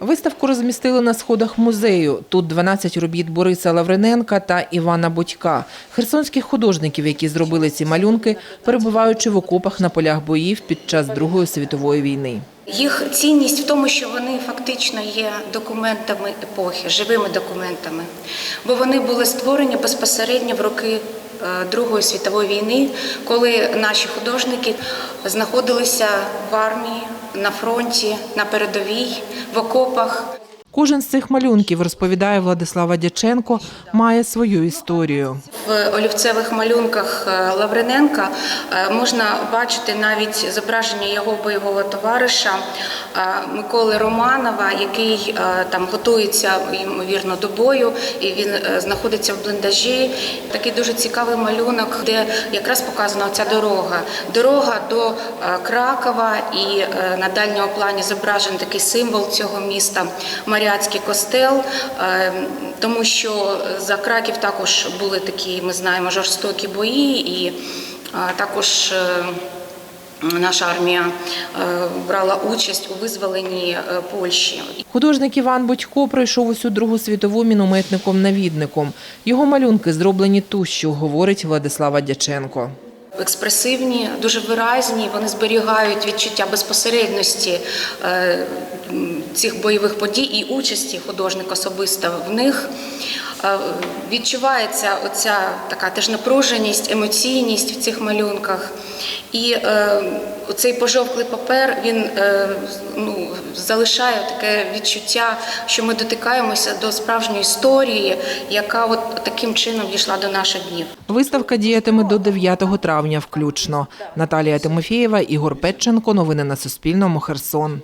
Виставку розмістили на сходах музею. Тут 12 робіт Бориса Лавриненка та Івана Бодька, херсонських художників, які зробили ці малюнки, перебуваючи в окопах на полях боїв під час Другої світової війни. Їх цінність в тому, що вони фактично є документами епохи, живими документами, бо вони були створені безпосередньо в роки Другої світової війни, коли наші художники знаходилися в армії, на фронті, на передовій, в окопах. Кожен з цих малюнків, розповідає Владислава Дяченко, має свою історію. В олівцевих малюнках е, Лавриненка е, можна бачити навіть зображення його бойового товариша е, Миколи Романова, який там готується ймовірно до бою, і він знаходиться в бліндажі. Такий дуже цікавий малюнок, де якраз показана ця дорога. Дорога до Кракова, і на дальньому плані зображений такий символ цього міста Маріатський костел, е, тому що за Краків також були такі, ми знаємо, жорстокі бої, і е, також е, наша армія брала участь у визволенні Польщі. Художник Іван Бодько пройшов усю Другу світову мінометником-навідником. Його малюнки зроблені тущу, говорить Владислава Дяченко. Експресивні, дуже виразні. Вони зберігають відчуття безпосередності е, цих бойових подій і участі художника особисто в них. Е, Відчувається оця така теж напруженість, емоційність в цих малюнках. І е, цей пожовклий папер він е, ну, залишає таке відчуття, що ми дотикаємося до справжньої історії, яка от таким чином дійшла до наших днів. Виставка діятиме до 9 травня включно. Наталія Тимофєєва, Ігор Петченко. Новини на Суспільному. Херсон.